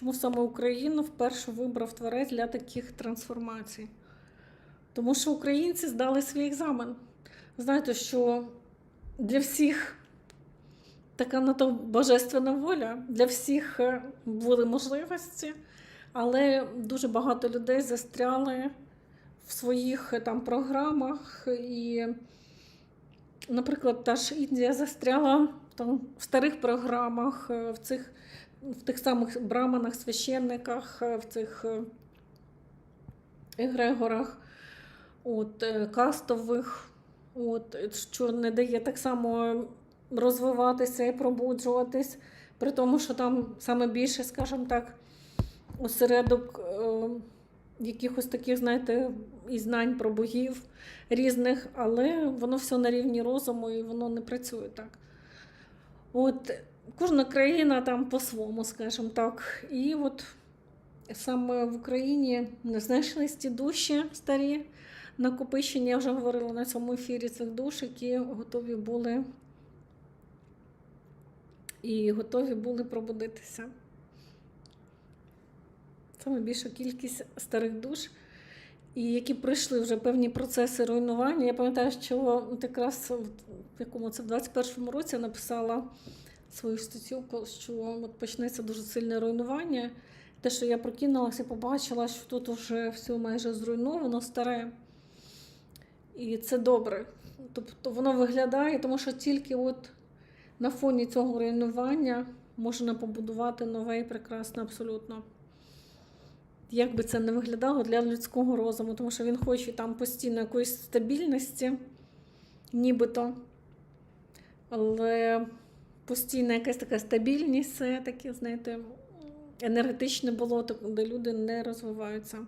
Чому саме Україну вперше вибрав творець для таких трансформацій? Тому що українці здали свій екзамен. Знаєте, що для всіх така на то божественна воля, для всіх е, були можливості, але дуже багато людей застряли в своїх е, там програмах. І, наприклад, та ж Індія застряла там, в старих програмах, е, в цих в тих самих браманах, священниках, е, в цих е, егрегорах, от, кастових, от, що не дає так само розвиватися і пробуджуватись, при тому, що там саме більше, скажімо так, осередок якихось таких, знаєте, і знань про богів різних, але воно все на рівні розуму і воно не працює так. От кожна країна там по-своєму, скажімо так. І от саме в Україні не знайшлись ті душі старі накопичення. Я вже говорила на цьому ефірі цих душ, які готові були і готові були пробудитися. Саме більша кількість старих душ, і які пройшли вже певні процеси руйнування. Я пам'ятаю, що якраз якому це в 21-му році я написала свою статтю, що почнеться дуже сильне руйнування. Те, що я прокинулася і побачила, що тут вже все майже зруйновано, старе. І це добре. Тобто воно виглядає, тому що тільки от на фоні цього руйнування можна побудувати нове і прекрасне абсолютно. Як би це не виглядало для людського розуму, тому що він хоче там постійно якоїсь стабільності, нібито. Але постійна якась така стабільність, все таке, знаєте, енергетичне болото, де люди не розвиваються.